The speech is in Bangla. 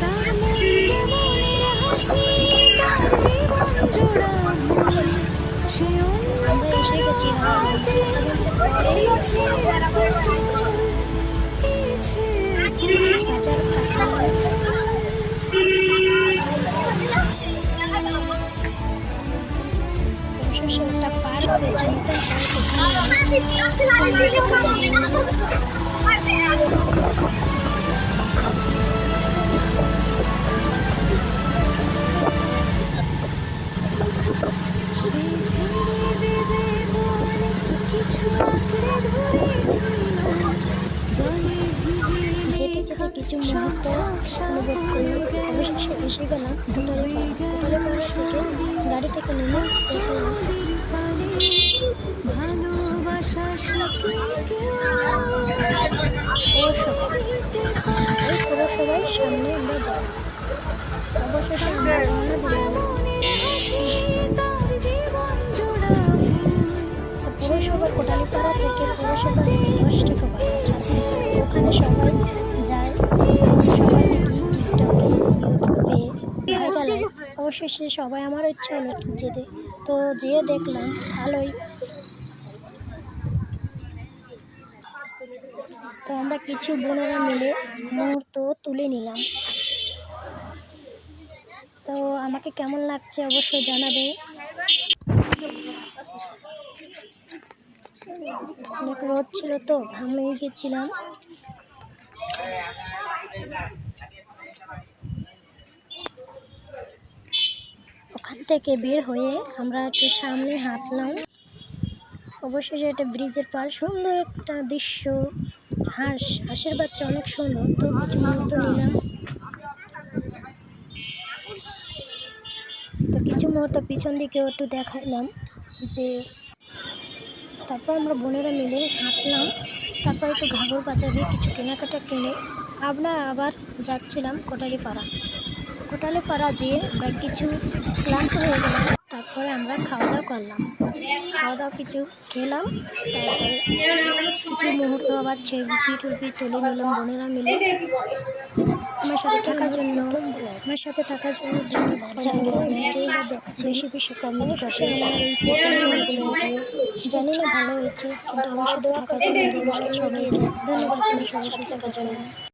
তার মনে মনের হাসি জীবন জোড়াবো ইচ্ছে বাজার ফাঁকা অবশেষে যেতে যেতে কিছু মুহূর্ত অনুভব করলাম অবশেষে এসে গেলাম হোটেলে হোটেলে পাড়া থেকে গাড়ি থেকে নেমে ভালোবাসা কেউ কোটালীপাড়া থেকে পৌরসভা দশ টাকা আছে ওখানে সবাই যায়, সবাই টিকটকে, ইউটিউবে ভাইরালে অবশেষে সবাই আমার ইচ্ছা হলো যেতে তো যেয়ে দেখলাম, ভালোই। তো আমরা কিছু বোনেরা মিলে মুহূর্ত তুলে নিলাম। তো আমাকে কেমন লাগছে অবশ্যই জানাবে। অনেক রোদ ছিল তো ঘামে গেছিলাম। ওখান থেকে বের হয়ে আমরা একটু সামনে হাঁটলাম। অবশেষে একটা ব্রিজের পার, সুন্দর একটা দৃশ্য, হাঁস, হাঁসের বাচ্চা অনেক সুন্দর, তো কিছু মুহূর্ত নিলাম। তো কিছু মুহূর্ত পিছন দিকেও একটু দেখাইলাম যে তারপর আমরা বোনেরা মিলে হাঁটলাম। তারপর একটু ঘাগর বাজার কিছু কেনাকাটা কিনে আমরা আবার যাচ্ছিলাম কোটালিপাড়া। কোটালিপাড়া যেয়ে আমরা কিছু ক্লান্ত হয়ে গেলাম। তারপরে আমরা খাওয়া দাওয়া করলাম। খাওয়া দাওয়া কিছু খেলাম, তারপরে কিছু মুহূর্ত আবার ছবি টুপি তুলে নিলাম, বোনেরা মিলে। আমার সাথে থাকার জন্য, আমার সাথে থাকার জন্য বেশি বেশি কমেন্ট করছে। আমার জানি না ভালো হয়েছে, কিন্তু আমার সাথে থাকার জন্য ধন্যবাদ সবার সাথে থাকার জন্য।